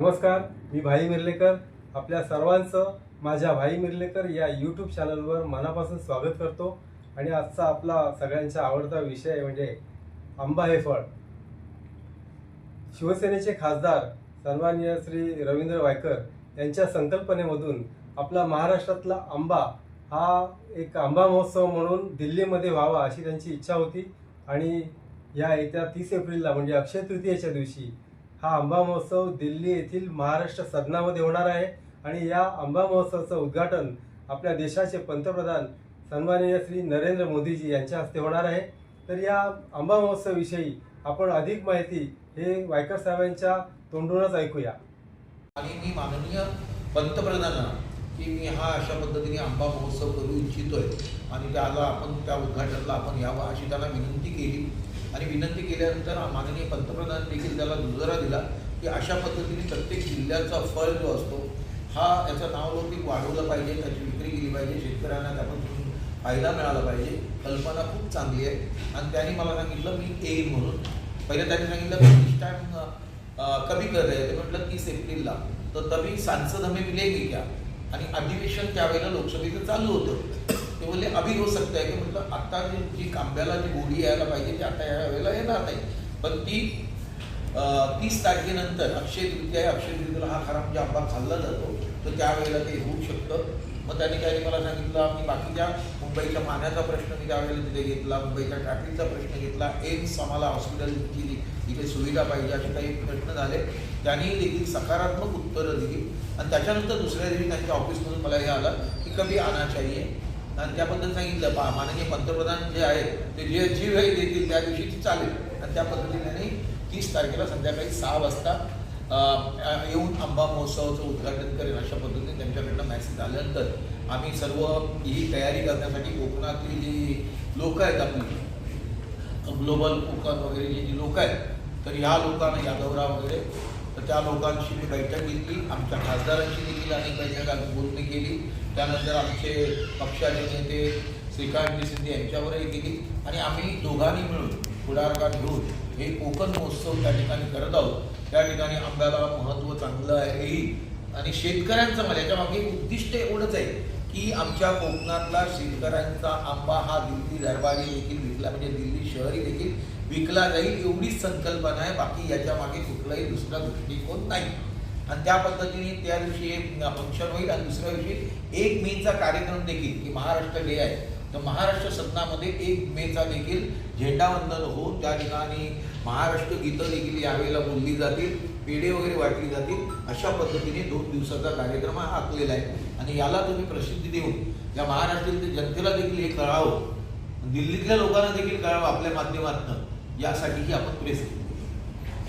नमस्कार मी भाई मिर्लेकर. आपल्या सर्वांचं माझ्या भाई मिर्लेकर या यूट्यूब चॅनलवर मनापासून स्वागत करतो. आणि आजचा आपला सगळ्यांचा आवडता विषय म्हणजे आंबा हे फळ. शिवसेनेचे खासदार सन्माननीय श्री रवींद्र वायकर यांच्या संकल्पनेमधून आपला महाराष्ट्रातला आंबा हा एक आंबा महोत्सव म्हणून दिल्लीमध्ये व्हावा अशी त्यांची इच्छा होती. आणि या येत्या तीस एप्रिलला म्हणजे अक्षय तृतीयेच्या दिवशी हा आंबा महोत्सव दिल्ली येथील महाराष्ट्र सदनामध्ये होणार आहे. आणि या आंबा महोत्सवाचं उद्घाटन आपल्या देशाचे पंतप्रधान सन्माननीय श्री नरेंद्र मोदीजी यांच्या हस्ते होणार आहे. तर या आंबा महोत्सवाविषयी आपण अधिक माहिती हे वायकर साहेबांच्या तोंडूनच ऐकूया. आणि मी माननीय पंतप्रधानांना की मी हा अशा पद्धतीने आंबा महोत्सव करू इच्छितोय. आणि त्याला आपण त्या उद्घाटनाला आपण यावं अशी त्यांना विनंती केली. आणि विनंती केल्यानंतर माननीय पंतप्रधान देखील त्याला दुजोरा दिला की अशा पद्धतीने प्रत्येक जिल्ह्याचा फळ जो असतो हा याचा नावलौकिक वाढवलं पाहिजे त्याची विक्री केली पाहिजे शेतकऱ्यांना त्यापासून फायदा मिळाला पाहिजे कल्पना खूप चांगली आहे. आणि त्यांनी मला सांगितलं मी येईन म्हणून. पहिले त्यांनी सांगितलं की टाइम कमी कर रहे ते म्हटलं तीस एप्रिलला. तर तभी सांसद हमें मिलेंगे क्या आणि अधिवेशन त्यावेळेला लोकसभेचं चालू होतं. ते बोलले अभी हो सकता है. की म्हटलं आता जी जी कांब्याला जी गोडी यायला पाहिजे ती आता या वेळेला येणार नाही. पण ती तीस तारखेनंतर अक्षय तृतीया आहे अक्षय तृतीयेला हा खराब म्हणजे आंबा खाल्ला जातो. तर त्यावेळेला ते होऊ शकतं. मग त्यांनी काही मला सांगितलं मी बाकीच्या मुंबईच्या पाण्याचा प्रश्न मी त्यावेळेला तिथे घेतला मुंबईच्या ट्रॅफिकचा प्रश्न घेतला एम्स आम्हाला हॉस्पिटलची इथे सुविधा पाहिजे असे काही प्रश्न झाले. त्यांनी देखील सकारात्मक उत्तरं दिली. आणि त्याच्यानंतर दुसऱ्या दिवशी त्यांच्या ऑफिसमधून मला हे आलं की कमी आना चाहिए आणि त्याबद्दल सांगितलं पा माननीय पंतप्रधान जे आहेत ते जे जी वेळ देतील त्या दिवशी ती चालेल. आणि त्या पद्धतीने तीस तारखेला संध्याकाळी सहा वाजता येऊन आंबा महोत्सवाचं उद्घाटन करेल अशा पद्धतीने त्यांच्याकडनं मॅसेज आल्यानंतर आम्ही सर्व ही तयारी करण्यासाठी कोकणातली जी लोकं आहेत आपली ग्लोबल कोकण वगैरे जी जी आहेत तर ह्या लोकांना यादवराव वगैरे तर त्या लोकांशी मी बैठक घेतली आमच्या खासदारांशी देखील अनेक बैठका बोलणी केली. त्यानंतर आमचे पक्षाचे नेते श्रीकांत शिंदे यांच्यावरही गेली. आणि आम्ही दोघांनी मिळून पुढाकार घेऊन हे कोकण महोत्सव त्या ठिकाणी करत आहोत. त्या ठिकाणी आंब्याला महत्त्व चांगलं आहे. आणि शेतकऱ्यांचं मला याच्या मागे उद्दिष्ट एवढंच आहे. की आमच्या कोकणातला शेतकऱ्यांचा आंबा हा दिल्ली दरबारी देखील विकला म्हणजे दिल्ली शहरी देखील विकला जाईल एवढीच संकल्पना आहे. बाकी याच्या मागे कुठलाही दुसरा दृष्टिकोन नाही. आणि त्या पद्धतीने त्या दिवशी एक फंक्शन होईल आणि दुसऱ्या दिवशी एक मेचा कार्यक्रम देखील की महाराष्ट्र डे आहे. तर महाराष्ट्र सदनामध्ये एक मेचा देखील झेंडावंदन होऊन त्या ठिकाणी महाराष्ट्र गीतं देखील यावेळेला बोलली जातील पेढे वगैरे वाटली जातील अशा पद्धतीने दोन दिवसाचा कार्यक्रम हा आखलेला आहे. आणि याला तुम्ही प्रसिद्धी देऊन या महाराष्ट्रातील जनतेला देखील हे कळावं दिल्लीतल्या लोकांना देखील कळावं आपल्या माध्यमातून यासाठी ही आपण प्रेस केली.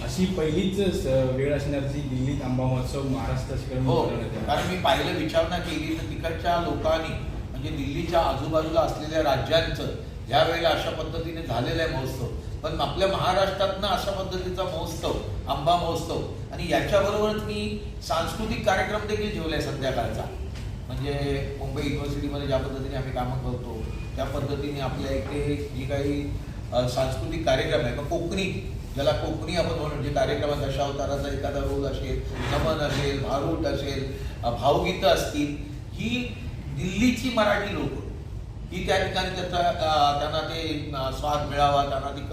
अशी पहिलीच वेळ असणार जी दिल्लीत आंबा महोत्सव महाराष्ट्रात हो कारण मी पाहिलं विचारणा केली तर तिकडच्या लोकांनी म्हणजे दिल्लीच्या आजूबाजूला असलेल्या राज्यांचं ज्या वेळेला अशा पद्धतीने झालेला आहे महोत्सव. पण आपल्या महाराष्ट्रातनं अशा पद्धतीचा महोत्सव आंबा महोत्सव आणि याच्याबरोबरच मी सांस्कृतिक कार्यक्रम देखील ठेवलाय संध्याकाळचा. म्हणजे मुंबई युनिव्हर्सिटीमध्ये ज्या पद्धतीने आम्ही कामं करतो त्या पद्धतीने आपल्या इथे जी काही सांस्कृतिक कार्यक्रम आहे मग कोकणी ज्याला कोकणी आपण म्हणून जे म्हणजे कार्यक्रमात दशावताराचा एखादा रोल असेल नमन असेल भारूट असेल भावगीतं असतील ही दिल्लीची मराठी लोक की त्या ठिकाणी त्याचा त्यांना ते स्वाद मिळावा त्यांना ती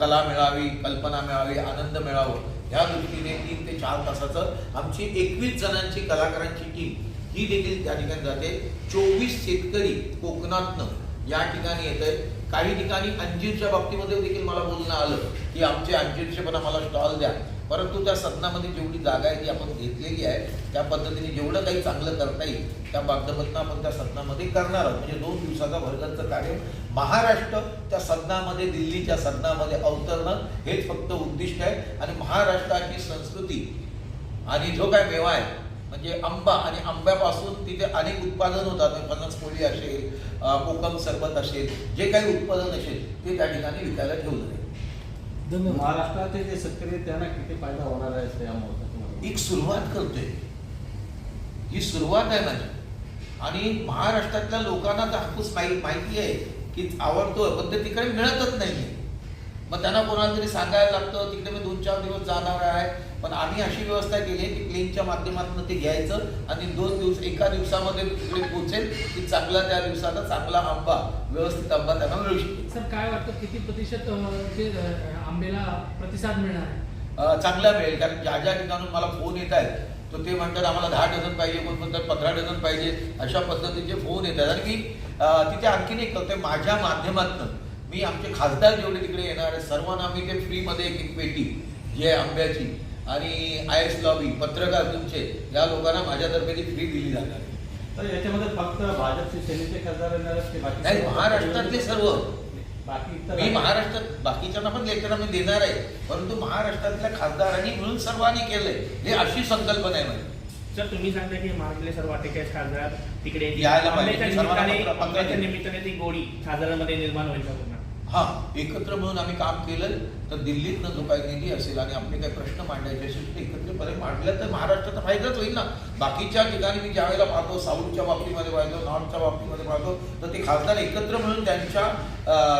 कला मिळावी कल्पना मिळावी आनंद मिळावं. ह्या दृष्टीने तीन ते चार तासाचं आमची एकवीस जणांची कलाकारांची टीम ही देखील त्या ठिकाणी जाते. चोवीस शेतकरी कोकणातनं या ठिकाणी येत आहेत काही ठिकाणी अंजीरच्या बाबतीमध्ये देखील मला बोलणं आलं की आमचे अंजीरचे पण आम्हाला स्टॉल द्या. परंतु त्या सदनामध्ये जेवढी जागा आहे ती आपण घेतलेली आहे त्या पद्धतीने जेवढं काही चांगलं करता येईल त्या माध्यमातून आपण त्या सदनामध्ये करणार आहोत. म्हणजे दोन दिवसाचा वर्गाचं कार्य महाराष्ट्र त्या सदनामध्ये दिल्लीच्या सदनामध्ये अवतरणं हेच फक्त उद्दिष्ट आहे. आणि महाराष्ट्राची संस्कृती आणि जो काय मेवा आहे म्हणजे आंबा आणि आंब्यापासून तिथे अनेक उत्पादन होतात. म्हणजे फणस पोळी असेल कोकम सरबत असेल जे काही उत्पादन असेल ते त्या ठिकाणी विकायला ठेवलं जाईल. महाराष्ट्राचे जे शेतकरी त्यांना किती फायदा होणार आहे या एक सुरुवात करतोय. ही सुरुवात आहे माझी आणि महाराष्ट्रातल्या लोकांना तर हापूस माहिती माहिती आहे की आवडतोय पण ते तिकडे मिळतच नाही मग त्यांना कोणाला तरी सांगायला लागतं तिकडे मी दोन चार दिवस जाणार आहे. आम्ही अशी व्यवस्था केली आहे की प्लेनच्या माध्यमातून ते घ्यायचं आणि दोन दिवस एका दिवसामध्ये तिकडे पोहोचेल की चांगला त्या दिवसाला चांगला आंबा व्यवस्थित आंबा त्यांना मिळू शकेल. सर काय वाटतं किती प्रतिशत आंब्याला प्रतिसाद मिळणार आहे? चांगला मिळेल कारण ज्या ज्या ठिकाणून मला फोन येत आहेत तर ते म्हणतात आम्हाला दहा डझन पाहिजे कोण म्हणतात पंधरा डझन पाहिजे अशा पद्धतीचे फोन येतात आणि मी तिथे आणखीन एक करतोय माझ्या माध्यमातून मी आमचे खासदार जेवढे तिकडे येणार आहेत सर्वांना मी ते फ्रीमध्ये एक एक पेटी जी आहे आंब्याची आणि आय एस लॉबी पत्रकार तुमचे या लोकांना माझ्यातर्फे ती फ्री दिली जाणार. आहे तर याच्यामध्ये फक्त भाजपचे सेनेचे खासदार नाही महाराष्ट्रातले सर्व. बाकी मी महाराष्ट्रात बाकीच्यांना पण लेटर आम्ही देणार आहे परंतु महाराष्ट्रातल्या खासदारांनी मिळून सर्वांनी केलंय. हे अशी संकल्पना आहे माझी. सर तुम्ही सांगता की महाराष्ट्रातले सर्व अठ्ठेचाळीस खासदार तिकडे निमित्ताने ती गोडी खासदारांमध्ये निर्माण होईल का हां एकत्र म्हणून आम्ही काम केलं तर दिल्लीतनं जो काही निधी असेल आणि आपले काही प्रश्न मांडायचे असेल ते एकत्रपणे मांडल्या तर महाराष्ट्राचा फायदाच होईल ना. बाकीच्या ठिकाणी मी ज्या वेळेला पाहतो साऊथच्या बाबतीमध्ये पाहतो नॉर्थच्या बाबतीमध्ये पाहतो तर ते खासदार एकत्र मिळून त्यांच्या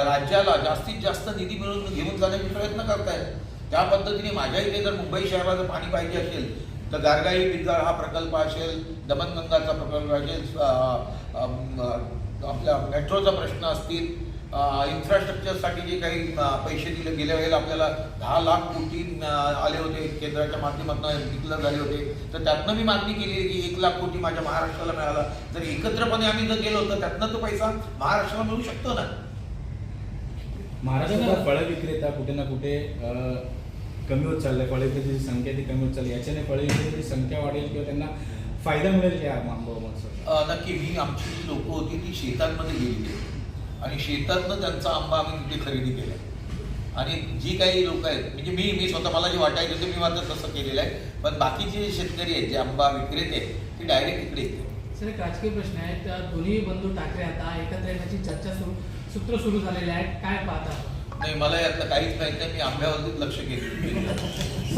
राज्याला जास्तीत जास्त निधी मिळून घेऊन जाण्याचे प्रयत्न करतायत. त्या पद्धतीने माझ्या इथे जर मुंबई शहराला जर पाणी पाहिजे असेल तर गारगाई पिंजाळ हा प्रकल्प असेल दमनगंगाचा प्रकल्प असेल आपल्या मेट्रोचा प्रश्न असतील इन्फ्रास्ट्रक्चरसाठी जे काही पैसे दिले गेल्या वेळेला आपल्याला दहा लाख कोटी आले होते केंद्राच्या माध्यमातून डिक्लेअर झाले होते. तर त्यातनं मी मागणी केली की एक लाख कोटी माझ्या महाराष्ट्राला मिळाला. जर एकत्रपणे आम्ही जर गेलो तर त्यातनं तो पैसा महाराष्ट्राला मिळू शकतो ना? महाराष्ट्रातला फळ विक्रेता कुठे ना कुठे कमी होत चाललाय. फळ विक्रेत्याची संख्या ती कमी होत चालली. याच्याने फळ विक्रेत्याची संख्या वाढेल किंवा त्यांना फायदा मिळेल या आंबा नक्की. ही आमची जी लोकं होती ती शेतांमध्ये गेलेली आणि शेतातनं त्यांचा आंबा आम्ही तिथे खरेदी केला आणि जी काही लोक आहेत म्हणजे मी मी स्वतः मला जे वाटायचं ते मी मात्र तसं केलेलं आहे. पण बाकीचे जे शेतकरी आहेत जे आंबा विक्रेते आहेत ते डायरेक्ट इकडे येते सर एक राजकीय प्रश्न आहे. त्या दोन्ही बंधू ठाकरे आता एकत्र येण्याची चर्चा सुरू सूत्र सुरू झालेले आहेत. काय पाहता? नाही मला यातलं काहीच माहिती नाही. मी आंब्यावरतीच लक्ष केलं.